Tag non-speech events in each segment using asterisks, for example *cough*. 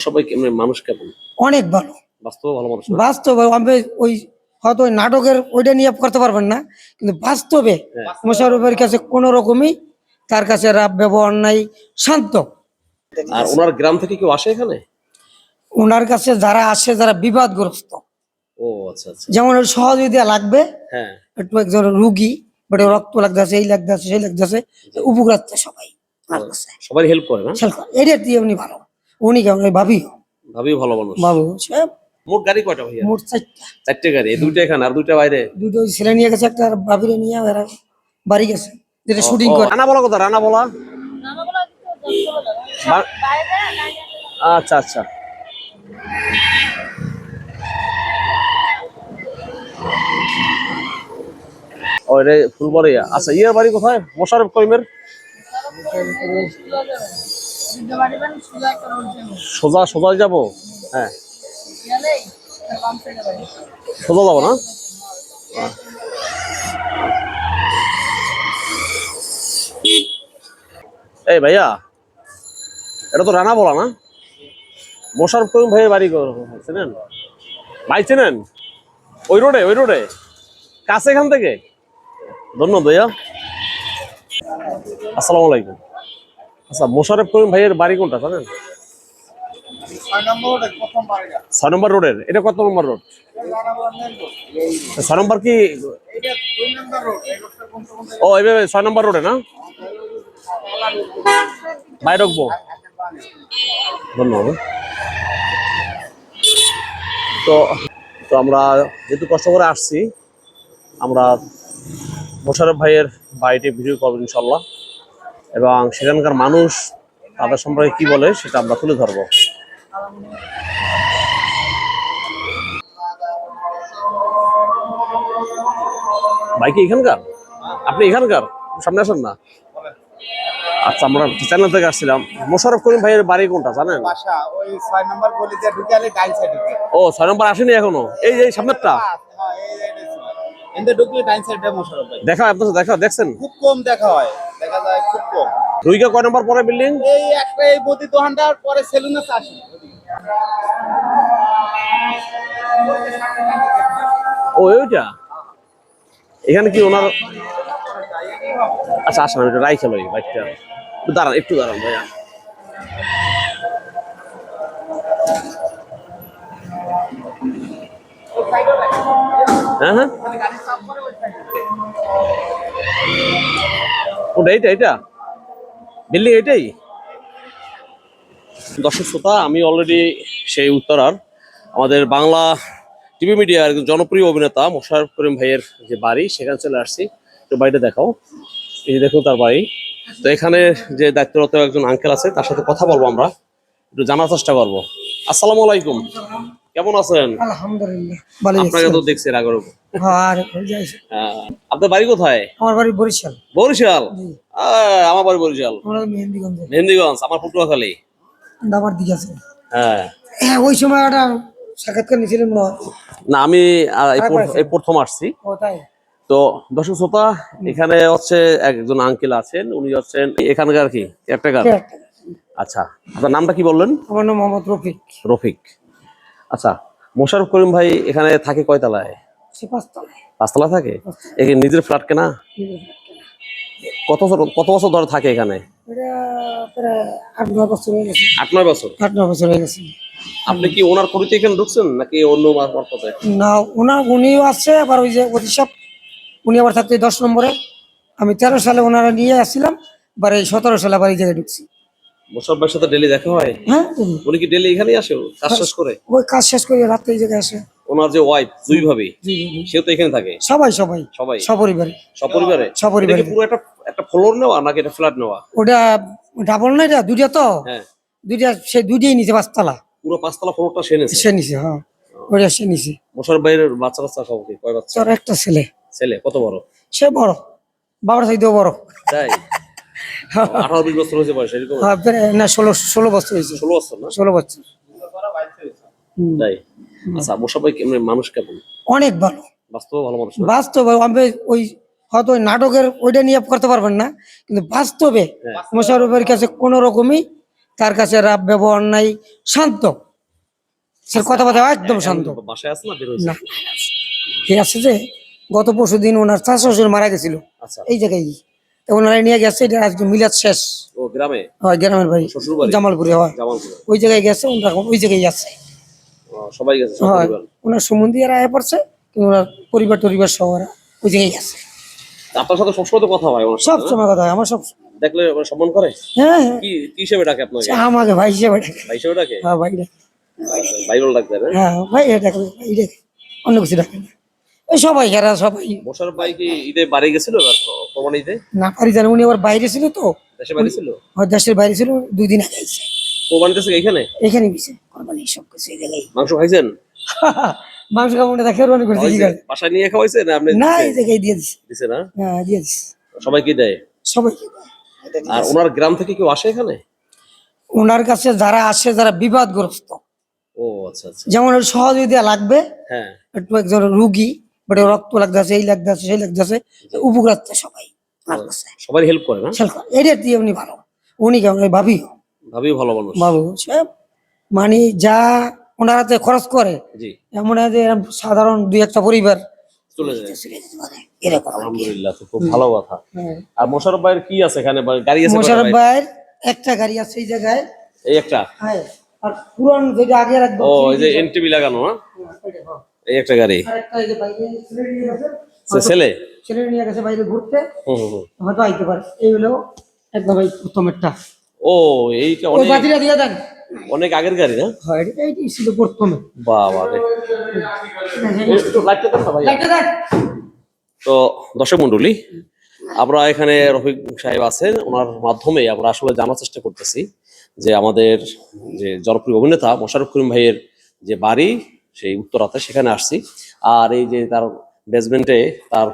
সবাই কেমন মানুষ কেমন? অনেক ভালো। বাস্তবে ভালো মানুষ? বাস্তবে আমি ওই হয়তো ওই নাটকের ওইটা নিয়ে করতে পারবেন না কিন্তু বাস্তবে হ্যাঁ। মোশারফের কাছে কোনো রকমই তার কাছে রাব ব্যবহার নাই শান্ত। আর ওনার গ্রাম থেকে কেউ আসে এখানে? ওনার কাছে যারা আসে যারা বিবাদগ্রস্ত। ও আচ্ছা আচ্ছা। যেমন সহযোগিতা লাগবে হ্যাঁ। একটু একজন রুগী রক্ত লাগতেছে এই লাগতেছে সেই লাগতেছে উপকার সবাই সবাই হেল্প করে না? কর, এটা দিয়ে উনি ভালো। উনি কেমন? ওই ভাবি? ভাবি ভালো মানুষ। বাবু সে মোট গাড়ি কয়টা ভাইয়া? মোট চারটা। চারটে গাড়ি দুইটা এখানে আর দুইটা বাইরে? দুটো ওই ছেলে নিয়ে গেছে একটা আর ভাবিরে নিয়ে এরা বাড়ি গেছে। যেটা শুটিং করে। রানা বলা কথা রানা বলা? আচ্ছা আচ্ছা। ও রে ফুলবাড়িয়া। আচ্ছা ইয়ার বাড়ি কোথায়? মোশারফ করিমের? সোজা সোজা যাব? হ্যাঁ। সোজা যাব না। এই ভাইয়া, এটা তো রানা বলা না? মোশারফ করিম ভাইয়ের বাড়ি চেনেন? ভাই চেনেন? ওই রোডে ওই রোডে। কাছে এখান থেকে? ধন্যবাদ ভাইয়া। আসসালামু আলাইকুম। আচ্ছা মোশারফ করিম ভাইয়ের বাড়ি কোনটা জানেন? ছয় নম্বর রোডের এটা কত নম্বর রোড? ছয় নম্বর কি? ও এইভাবে ছয় নম্বর রোডে না? বাইরে রাখব ধন্যবাদ। তো তো আমরা যেহেতু কষ্ট করে আসছি আমরা মোশারফ ভাইয়ের বাড়িতে ভিডিও করব ইনশাল্লাহ এবং সেখানকার মানুষ তাদের সম্পর্কে কি বলে সেটা আমরা তুলে ধরবো ভাই কি এখানকার আপনি এখানকার সামনে আসেন না আচ্ছা আমরা চ্যানেল থেকে আসছিলাম মোশারফ করিম ভাইয়ের বাড়ি কোনটা জানেন ও ছয় নম্বর আসেনি এখনও এই যে এই সামনেরটা দেখা আপনার দেখা দেখছেন খুব কম দেখা হয় দেখা যায় কম দুইকে কয় নম্বর পরে বিল্ডিং এই একটা এই বদি দোকানটার পরে সেলুন আছে আসি ও ওইটা এখানে কি ওনার আচ্ছা আসেন ওইটা রাই খেলো বাইকটা। একটু দাঁড়ান একটু দাঁড়ান ভাইয়া। হ্যাঁ হ্যাঁ। ওটা এইটা এইটা? বিল্ডিং এটাই? দর্শক শ্রোতা, আমি অলরেডি সেই উত্তরার আমাদের বাংলা টিভি মিডিয়ার জনপ্রিয় অভিনেতা মোশারফ করিম ভাইয়ের যে বাড়ি, সেখানে চলে আসছি। একটু বাড়িটা দেখাও। এই যে দেখুন তার বাড়ি। তো এখানে যে দায়িত্বরত একজন আঙ্কেল আছে, তার সাথে কথা বলব আমরা। একটু জানার চেষ্টা করব। আসসালামু আলাইকুম। কেমন আছেন? আলহামদুলিল্লাহ ভালো আপনাকে তো দেখছি আগের আর আপনার বাড়ি কোথায়? আমার বাড়ি বরিশাল। বরিশাল? আমার বাড়ি বরিশাল। আমরা মেহেন্দিগঞ্জ। আমার পটুয়াখালী। দাবার দিকে আছে। হ্যাঁ। হ্যাঁ ওই সময় একটা সাক্ষাৎকার নিয়েছিলেন না আমি এই প্রথম আসছি। তো দর্শক শ্রোতা এখানে হচ্ছে একজন আঙ্কেল আছেন উনি হচ্ছেন এখানকার কে? একটা? আচ্ছা আপনার নামটা কি বললেন? আমার নাম মোহাম্মদ রফিক। রফিক। আচ্ছা মোশারফ করিম ভাই এখানে থাকে কয়তলায় সে পাঁচতলা থাকে? এখানে নিজের ফ্ল্যাট কেনা? কত বছর কত বছর ধরে থাকে এখানে? আট নয় বছর হয়ে গেছে। আট নয় বছর? আট নয় বছর হয়ে গেছে। আপনি কি ওনার করিতে এখানে ঢুকছেন নাকি অন্য মারফতে না উনিও আছে আবার ওই যে অধিসব উনি আবার থাকতো দশ নম্বরে। আমি তেরো সালে ওনারা নিয়ে আসছিলাম এবার এই সতেরো সালে আবার এই জায়গায় ঢুকছি। মোশারফ ভাইয়ের সাথে ডেলি দেখা হয়? হ্যাঁ। উনি কি ডেলি এখানেই আসে? কাজ শেষ করে? ওই কাজ শেষ করে রাতে এই জায়গায় আসে। ওনার যে ওয়াইফ দুই ভাবি সেও তো এখানে থাকে? সবাই সবাই। সবাই? সপরিবারে। সপরিবারে? সপরিবারে। পুরো একটা একটা ফ্লোর নেওয়া নাকি এটা ফ্ল্যাট নেওয়া? ওটা ডাবল না এটা? দুইটা তো? হ্যাঁ। দুইটা সে দুইটাই নিচে পাঁচতলা। পুরো পাঁচতলা ফ্লোরটা সে নিয়েছে সে নিচে হ্যাঁ। ওটা সে নিচে মোশারফ ভাইয়ের বাচ্চা বাচ্চা সব কয় বাচ্চা? তোর একটা ছেলে। ছেলে কত বড়? সে বড়। বাবার চাইতেও বড়। তাই? আঠারো বিশ বছর হয়েছে বয়স এরকম হ্যাঁ, না ষোলো ষোলো বছর হয়েছে। ষোলো বছর না? ষোলো বছর। তাই? আচ্ছা মোশারফ ভাই কেমন? মানুষ কেমন? অনেক ভালো। বাস্তবে ভালো মানুষ না? আমি ওই হয়তো নাটকের ওইটা নিয়ে করতে পারবেন না কিন্তু বাস্তবে হ্যাঁ। মোশারফের কাছে কোনো রকমই তার কাছে রাব ব্যবহার নাই শান্ত। স্যার কথাবার্তা একদম শান্ত। বাসায় আছে না না। কে আছে যে গত পরশু দিন ওনার চার শ্বশুর মারা গেছিল। আচ্ছা। এই জায়গায় ওনারা নিয়ে গেছে এটা আজকে মিলাদ শেষ। ও গ্রামে? হয় গ্রামের বাড়ি। জামালপুরে হয়। ওই জায়গায় গেছে ওনারা এখন ওই জায়গায় আছে। সবাই গেছে হয়। ওনার সম্বন্ধী এরা আয় পড়ছে কিন্তু ওনার পরিবার টরিবার সহ ওরা ওই জায়গায় আছে আপনার সাথে সবসময় তো কথা হয় সব সময় কথা হয় আমার সব দেখলে ওরা সম্মান করে? হ্যাঁ হ্যাঁ। কি কি হিসেবে ডাকে আপনাকে? আমাকে ভাই হিসেবে ডাকে। ভাই হিসেবে ডাকে? হ্যাঁ ভাই ডাকে। ভাই বলে ডাকতে হ্যাঁ ভাই ডাকে ভাই ডাকে। অন্য কিছু ডাকে না। সবাই এরা সবাই। বসার ভাই কি ঈদে বাড়ি গেছিল প্রমাণ ঈদে? না পারি জানে উনি আবার বাইরে ছিল তো। দেশে বাড়ি ছিল? হয় দেশের বাইরে ছিল দুই দিন আগে আইছে প্রমাণ দিতেছে এখানে? এখানে দিছে কোরবানি সব কিছু এই জায়গায় মাংস খাইছেন? *laughs* মাংস খাব দেখে কোরবানি করছে কি করে? বাসায় নিয়ে খাওয়াইছে না আপনি না এই জায়গায় দিয়ে দিছে। দিছে না? হ্যাঁ দিয়ে দিছে। সবাই কি দেয়? সবাই আর ওনার গ্রাম থেকে কেউ আসে এখানে? ওনার কাছে যারা আসে যারা বিবাদগ্রস্ত। ও আচ্ছা আচ্ছা। যেমন সহযোগিতা লাগবে হ্যাঁ। একটু একজন রুগী বড় রক্ত লাগতেছে এই লাগতেছে সেই লাগতেছে। উপকার সবাই ওনার সবাই হেল্প করে না? খেয়াল কর, এটা দিয়ে উনি ভালো। উনি কেমন? ওই ভাবি। ভালো মানুষ। সে মানে যা ওনারাতে খরচ করে এমন সাধারণ দুই একটা পরিবার। চলে যায়। চলে যেতে পারে, এরকম আলহামদুলিল্লাহ তো খুব ভালো কথা। হ্যাঁ। আর মোশারফ ভাইয়ের কি আছে এখানে? গাড়ি আছে কয়টা মোশারফ ভাইয়ের একটা গাড়ি আছে এই জায়গায়। এই একটা? হ্যাঁ। আর পুরান যেটা আগে রাখব। ও এই যে এনটিভি লাগানো না এই একটা গাড়ি। ছেলে? ছেলে নিয়ে গেছে বাইরে ঘুরতে। হয়তো আইতে পারে। এই হলো একদম এই প্রথমেরটা। ও এইটা অনেক বাতিটা দিয়ে দেন। অনেক আগের গাড়ি না? হয় ছিল প্রথমে। বাবা রে। তো দর্শক মন্ডলী আমরা এখানে রফিক সাহেব আছেন। ওনার মাধ্যমে আমরা আসলে জানার চেষ্টা করতেছি যে আমাদের যে জনপ্রিয় অভিনেতা মোশারফ করিম ভাইয়ের যে বাড়ি সেই উত্তরাতে সেখানে আসছি। আর এই যে তার বেসমেন্টে তার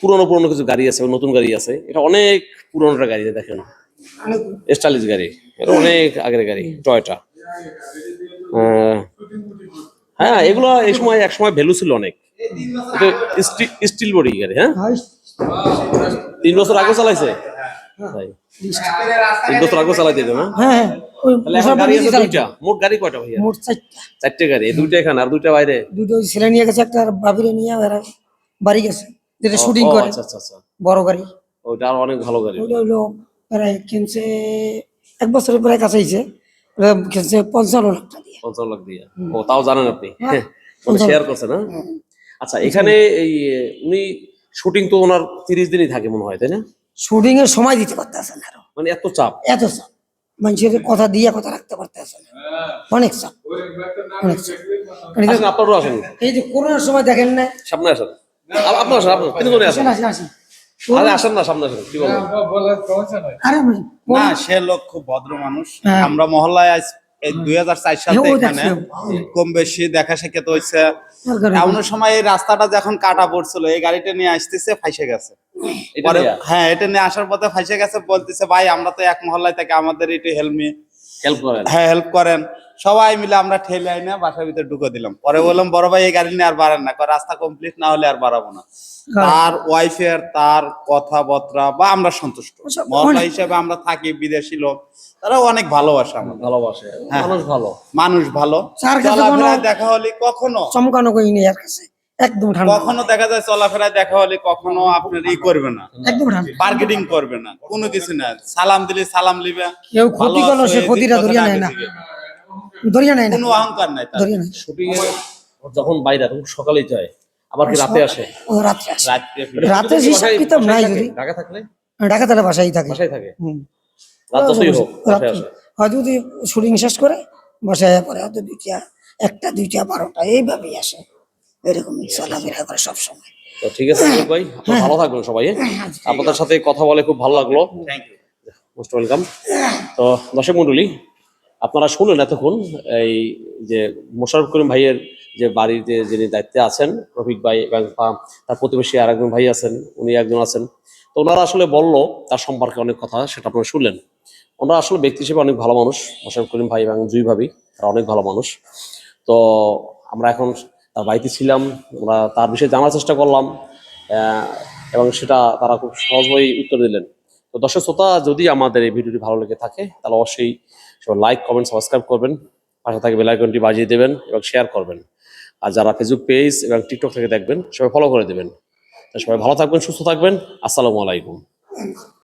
পুরনো পুরনো কিছু গাড়ি আছে নতুন গাড়ি আছে। এটা অনেক পুরনো একটা গাড়ি দেখেন। স্টাইলিশ গাড়ি এটা অনেক আগের গাড়ি টয়টা হ্যাঁ এগুলো এই সময় এক সময় ভ্যালু ছিল অনেক। স্টিল বডি গাড়ি হ্যাঁ? তিন বছর আগে চালাইছে? তাই। তিন বছর আগে চালাইতে না হ্যাঁ হ্যাঁ। ওই তাহলে এখন গাড়ি আছে দুইটা? মোট গাড়ি কয়টা ভাইয়া? মোট চারটা। চারটে গাড়ি। দুইটা এখানে আর দুইটা বাইরে? দুটো ছেলে নিয়ে গেছে একটা আর বাবিরে নিয়ে এরা বাড়ি গেছে যেটা শুটিং করে। আচ্ছা আচ্ছা আচ্ছা। বড় গাড়ি। ওইটা আর অনেক ভালো গাড়ি। ওইটা প্রায় কিনছে এক বছরের প্রায় কাছে হয়েছে কিনছে পঞ্চান্ন লাখ টাকা দিয়ে। পঞ্চান্ন লাখ দিয়ে। ও তাও জানেন আপনি? হ্যাঁ। শেয়ার করছেন না? আচ্ছা এখানে এই উনি শুটিং তো ওনার তিরিশ দিনই থাকে মনে হয় তাই না? শুটিং এর সময় দিতে পারতেছে না আরও। মানে এত চাপ? এত চাপ। মানুষের কথা দিয়ে কথা রাখতে পারতেছে না। অনেক চাপ। অনেক চাপ। আর এই যে- আপনারও আসেন। এই যে করোনার সময় দেখেন না। সামনে আসেন। আপনার আসেন আপনার তিনজনে আসেন আসেন। আসেন আসেন। আরে আসেন না সামনে আসেন কি বলেন? আরে না সে লোক খুব ভদ্র মানুষ। হ্যাঁ। আমরা মহল্লায় আজ এই দুই হাজার চার সাল হ্যাঁ, থেকে ওই এখানে কম বেশি দেখা হয়েছে। এমন সময় এই রাস্তাটা যখন কাটা পড়ছিল এই গাড়িটা নিয়ে আসতেছে ফাইসে গেছে? হ্যাঁ এটা নিয়ে আসার পথে ফাইসে গেছে বলতেছে ভাই আমরা তো এক মহল্লায় থেকে আমাদের একটু হেলমি হেল্প করেন? হ্যাঁ হেল্প করেন। সবাই মিলে আমরা ঠেলে আইনা বাসার ভিতরে ঢুকে দিলাম। পরে বললাম বড় ভাই এই গাড়ি নিয়ে আর বাড়ান না। রাস্তা কমপ্লিট না হলে আর বাড়াবো না। তার ওয়াইফের তার কথাবার্তা বা আমরা সন্তুষ্ট। আচ্ছা, মহল্লা অনেক- হিসেবে আমরা থাকি বিদেশি লোক। তারা অনেক ভালোবাসে আমাদের। ভালোবাসে। হ্যাঁ। মানুষ ভালো। মানুষ ভালো। দেখা হলে কখনো চমকানো কই নেই আর কাছে। একদম ঠান্ডা। কখনো দেখা যায় চলাফেরায় দেখা হলে কখনো আপনার ই করবে না। একদম ঠান্ডা। মার্কেটিং করবে না। কোনো কিছু না। সালাম দিলে সালাম লিবে। কেউ ক্ষতি করল সে ক্ষতিটা ধরিয়া নেয় না। ধরিয়া নেয় না। কোনো অহংকার নাই তার। ধরিয়া নেয়। শুটিং যখন বাইরে তখন সকালেই যায়। আবার কি রাতে আসে? ও রাত্রে আসে। রাত্রে রাতে হিসাব বাসায়- কিতাব নাই যদি। ঢাকা থাকলে? ঢাকা তাহলে বাসায় থাকে। বাসায় থাকে? হুম। রাত যতই হোক যদি শুটিং শেষ করে বাসায় পরে হয়তো দুইটা একটা দুইটা বারোটা এইভাবেই আসে। এরকমই চলাফেরা করে সবসময়। তো ঠিক আছে ভাই আপনারা ভালো থাকবেন সবাই হ্যাঁ? আপনাদের সাথে কথা বলে খুব ভালো লাগল। মোস্ট ওয়েলকাম তো দর্শক মন্ডলী আপনারা শুনলেন এতক্ষণ এই যে মোশারফ করিম ভাইয়ের যে বাড়িতে যিনি দায়িত্বে আছেন রফিক ভাই এবং তার প্রতিবেশী আর একজন ভাই আছেন উনি একজন আছেন। তো ওনারা আসলে বলল তার সম্পর্কে অনেক কথা সেটা আপনারা শুনলেন। ওনারা আসলে ব্যক্তি হিসেবে অনেক ভালো মানুষ মোশারফ করিম ভাই এবং জুই ভাবি তারা অনেক ভালো মানুষ। তো আমরা এখন বাড়িতে ছিলাম আমরা তার বিষয়ে জানার চেষ্টা করলাম এবং সেটা তারা খুব সহজভাবেই উত্তর দিলেন। তো দর্শক শ্রোতা, যদি আমাদের এই ভিডিওটি ভালো লেগে থাকে, তাহলে অবশ্যই লাইক কমেন্ট সাবস্ক্রাইব করবেন, পাশে থাকে বেলাইকনটি বাজিয়ে দেবেন এবং শেয়ার করবেন। আর যারা ফেসবুক পেজ এবং টিকটক থেকে দেখবেন, সবাই ফলো করে দেবেন। সবাই ভালো থাকবেন, সুস্থ থাকবেন। আসসালামু আলাইকুম।